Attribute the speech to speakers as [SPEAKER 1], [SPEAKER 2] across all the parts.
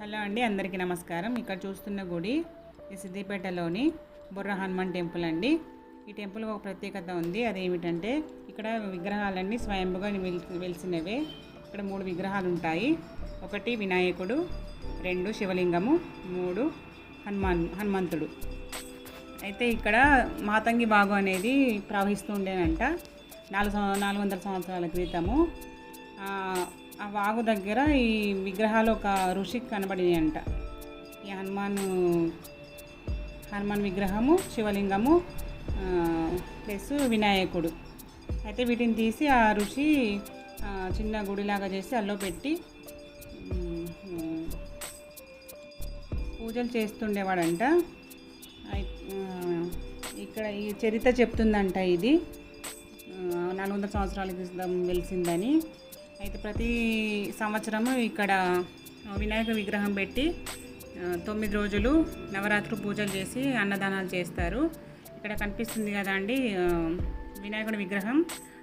[SPEAKER 1] Hello అండి అందరికీ నమస్కారం. ఇక్కడ చూస్తున్న గుడి ఈ సిద్దిపేటలోని బుర్ర హనుమాన్ టెంపుల్ అండి. ఈ టెంపుల్ ఒక ప్రత్యేకత ఉంది. అదేమిటంటే ఇక్కడ విగ్రహాలన్నీ స్వయంభుగా వెలిసినవే. ఇక్కడ మూడు విగ్రహాలు ఉంటాయి. ఒకటి వినాయకుడు రెండు శివలింగము మూడు హనుమాన్ హనుమంతుడు. అయితే ఇక్కడ మాతంగి బాగు అనేది ప్రవహిస్తూ ఉండేనంట. నాలుగు నాలుగు వందల సంవత్సరాల క్రితము. ఆ, వాగు దగ్గర ఈ విగ్రహాలు ఒక ఋషి కనబడినాయంట. ఈ హనుమాన్ హనుమాన్ విగ్రహము శివలింగము ప్లస్ వినాయకుడు. అయితే వీటిని తీసి ఆ ఋషి చిన్న గుడిలాగా చేసి అల్లో పెట్టి పూజలు చేస్తుండేవాడంట. ఇక్కడ ఈ చరిత్ర చెప్తుందంట ఇది. నాలుగు వందల సంవత్సరాల క్రితం వెలిసిందని. అయితే ప్రతి సంవత్సరము ఇక్కడ వినాయక విగ్రహం పెట్టి తొమ్మిది రోజులు నవరాత్రి పూజలు చేసి అన్నదానాలు చేస్తారు. ఇక్కడ కనిపిస్తుంది కదా అండి వినాయకుడి విగ్రహం.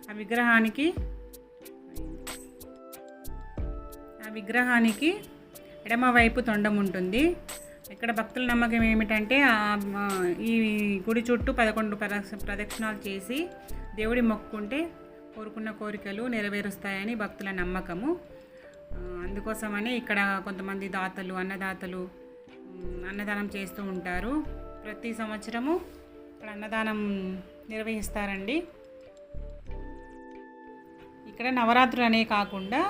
[SPEAKER 1] ఆ విగ్రహానికి ఆ విగ్రహానికి ఎడమవైపు తొండం ఉంటుంది. ఇక్కడ భక్తుల నమ్మకం ఏమిటంటే ఈ గుడి చుట్టూ పదకొండు ప్రదక్ష ప్రదక్షిణాలు చేసి దేవుడి మొక్కుకుంటే కోరుకున్న కోరికలు నెరవేరుస్తాయని భక్తుల నమ్మకము. అందుకోసమని ఇక్కడ కొంతమంది దాతలు అన్నదాతలు అన్నదానం చేస్తూ ఉంటారు. ప్రతి సంవత్సరము ఇక్కడ అన్నదానం నిర్వహిస్తారండి. ఇక్కడ నవరాత్రులు అనే కాకుండా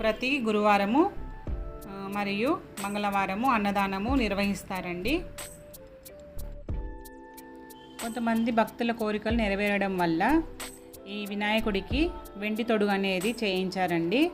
[SPEAKER 1] ప్రతి గురువారము మరియు మంగళవారము అన్నదానము నిర్వహిస్తారండి. కొంతమంది భక్తుల కోరికలు నెరవేరడం వల్ల ఈ వినాయకుడికి వెండి తొడుగు అనేది చేయించారండి.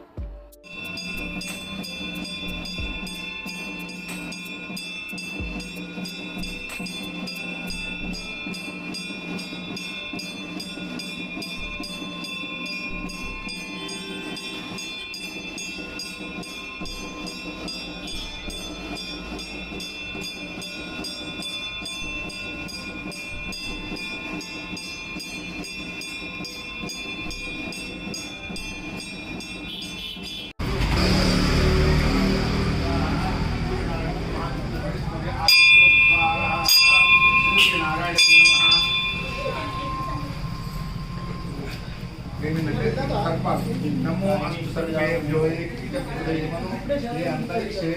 [SPEAKER 2] नमो अस्तु सर्वेभ्यो ये अंतरिक्षे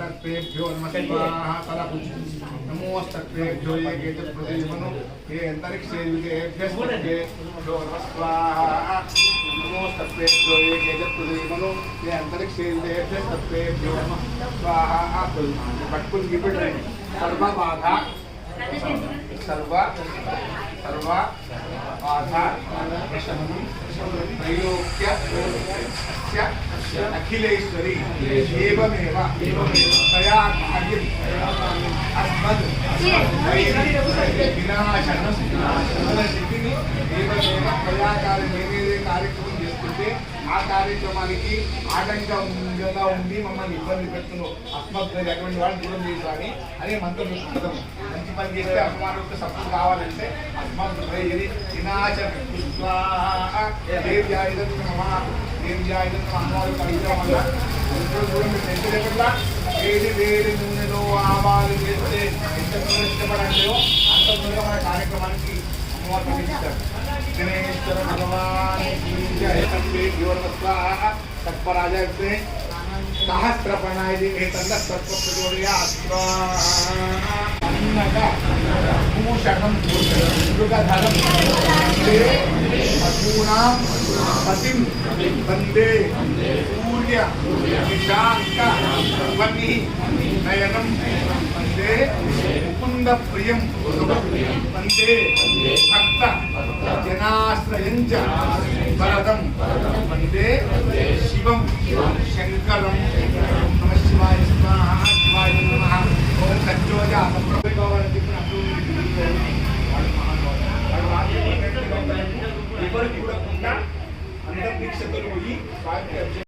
[SPEAKER 2] सर्पेभ्यो नमस्वाहा तदपुज नमो सर्पेभ्यो ये गेतप्रदीमनो ये अंतरिक्षे सर्पेभ्यो नमस्वाहा नमो सर्पेभ्यो ये गेतप्रदीमनो ये अंतरिक्षे सर्पेभ्यो नमस्वाहा भटकुल सर्वबाधा సర్వ సర్వ బాధ శమనం త్రైలోక్య అఖిలేశ్వరి ఏవమేవ తయా కార్యం అస్మద్ వినాశనం కార్యక్రమానికి ఆటంకంగా ఉండి మమ్మల్ని ఇబ్బంది పెడుతున్నాం అస్మత్ అటువంటి వాళ్ళు దూరం చేయాలని అనే మంత్రం అర్థం మంచి పని చేస్తే అమ్మవారికి సపోర్ట్ కావాలంటే అస్మత్ ఇది వినాశనం దేవ్యాయుధం నమ. దేవ్యాయుధం అమ్మవారికి కలిగడం వల్ల ఎంతో దూరం వేడి వేడి నూనెలో ఆవాలు చేస్తే ఎంత తొందరగా ఇష్టపడండియో అంత తొందరగా మన కార్యక్రమానికి गणेश्वर भगवान तत्पराजय భగవాన్ తత్పరాజే సహస్రపణాయి ఏతంద భూషణం మృగధరం పశూనాం పతిం వందే. సూర్య నిశాంక వని నయనం వందే. ముకుంద ప్రియం వందే. భక్త జనాశ్రయం వరదం शंभर पुढं पुन्हा अन्नपेक्षा तर होईल